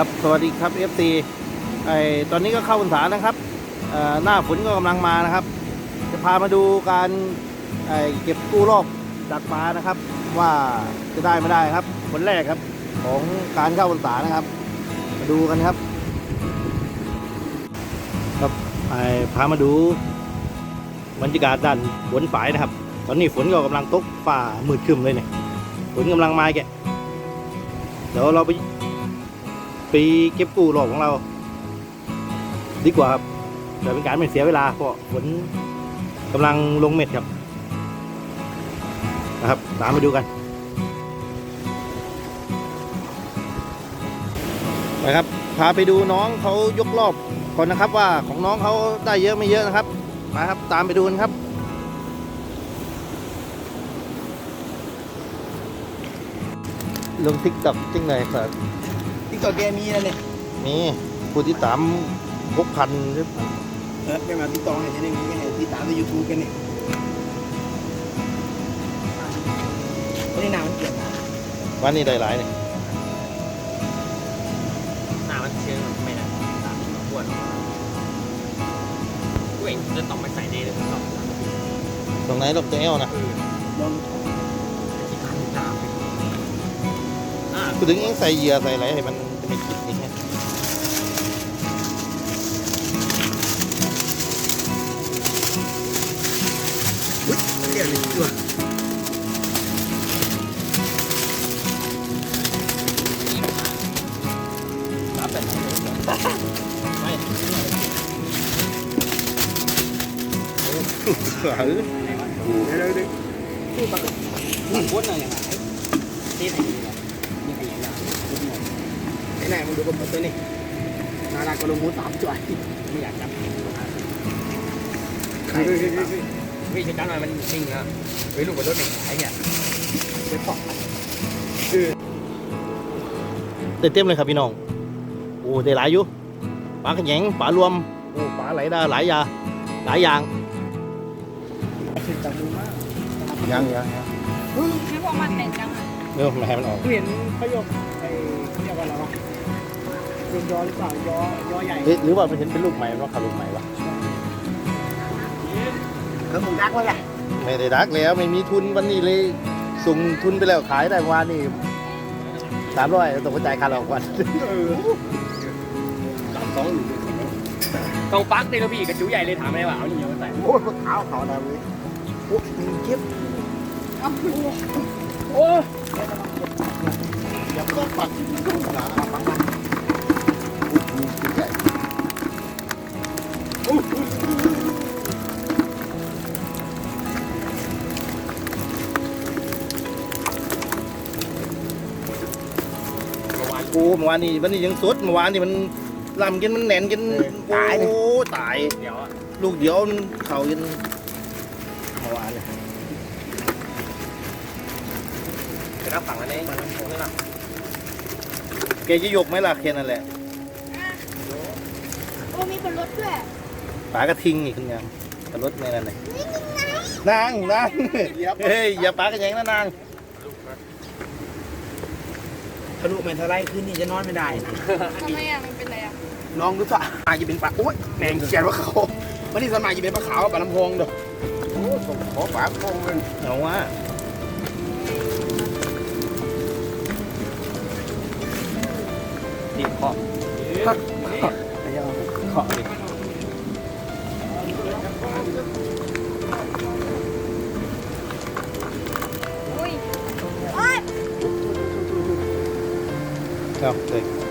ครับสวัสดีครับ FC ไอตอนนี้ก็เข้าพรรษานะครับหน้าฝนก็กำลังมานะครับ จะพามาดูการเก็บกู้รอบดักปลานะครับ ว่าจะได้ไม่ได้ครับผลแรกครับ ของการเข้าพรรษานะครับ มาดูกันครับ ครับไอพามาดูบรรยากาศด้านบนฝายนะครับ ตอนนี้ฝนก็กำลังตกฝ่ามืดครึมเลยเนี่ยฝนกำลังมาแกเดี๋ยวเราไป ปีเก็บกู้รอบของเรา ดีกว่าครับเดี๋ยวเป็นการไม่เสียเวลาเพราะฝนกำลังลงเม็ดครับ นะครับตามไปดูกันไปครับ พาไปดูน้องเขายกรอบก่อนนะครับว่าของน้องเขาได้เยอะไม่เยอะนะครับมาครับตามไปดูกันครับลงทิกตอกจริงเลยครับ ติ๊กต็อกแกมีแล้วเนี่ยมีผู้ที่ตามหกพันเออแกมาติ๊กต็อกเนี่ยจะได้มีไงที่ตามในยูทูบกันเนี่ยไม่ได้นานมันเปลี่ยนนะวันนี้ได้หลายเนี่ยหน้ามันเชื่อมันไม่นะตามปวดเว้ยจะต้องไปใส่ดีเลยครับตรงไหนลบตัวเอวนะลองที่ขันตามอ่าพูดถึงเองใส่เหยื่อใส่อะไรให้มัน จะไม่กินอีกไงเรียกเลยด้วยรับแบบไหนไม่เออเดี๋ยวเดี๋ยวเดี๋ยวพูดปากปวดหน่อยอย่างไรที่ไหนดีล่ะนี่ขยันอย่าง ไอ้ไหนมึงดูกับตัวนี้นารักกว่าลงมูสามจ่อยไม่อยากจับเฮ้ยเฮ้ยเฮ้ยเฮ้ยวิ่งจัดการหน่อยมันนิ่งนะเฮ้ยลูกบนรถเองไอ้เนี่ยเดี๋ยวปอกมันเต็มเต็มเลยครับพี่น้องโอ้ได้หลายอยู่ปลากระแหยงปลารวมโอ้ปลาไหลได้หลายอยางหลายอย่างถึงจับมือมากยังยังยังไม่พวกมันเป็นจังอะเริ่มไม่ให้มันออกเห็นประโยคไอ้เรียกว่าอะไรวะ ยนยอหรือเปล่ายอยอใหญ่เอ๊ะหรือว่ามันเห็นเป็นลูกใหม่ว่าขาลูกใหม่วะเออมึงรักวะแหละไม่ได้ดักแล้วไม่มีทุนวันนี้เลยส่งทุนไปแล้วขายได้เมื่อวานนี่สามร้อยต้องกระจายค่าหลอกก่อนสามสองอยู่ต้องปักเลยครับพี่กระจูใหญ่เลยถามอะไรวะเอานี่มาใส่โอ้ยเท้าเขาดำเลยโอ้ยเก็บเอาโอ้อย่าต้องปัดหนาปังปัง โอ้เมื่อวานนี้วันนี้ยังสดเมื่อวานนี่มันลำกินมันแหนนกินโอ้ตายเดี๋ยวลูกเดียวมันเข่ายันเมื่อวานเนี่ยจะรับฝั่งแล้วเนี่ยมันโค้งเลยนะแกจะยกไหมล่ะแค่นั้นแหละโอ้มีบนรถด้วยปากระทิงนี่คุณงามแต่รถไม่นั่นเลยนางนางเฮ้ยอย่าปากระแยงนะนาง ทะลุเมนเทอร์ไลท์ขึ้นนี่จะนอนไม่ได้ ทำไมอะมันเป็นอะไรอะน้องรู้ป่ะอาจจะเป็นปลาโอ้ยแหน่งเขียนว่าเขาวันนี้สวนมัยจะเป็นปลาขาวปลาลำโพงเด้อโอ้ส่งขอฝากโพงเลยเอาว่าติดคอไอ้ยังขอ Celtic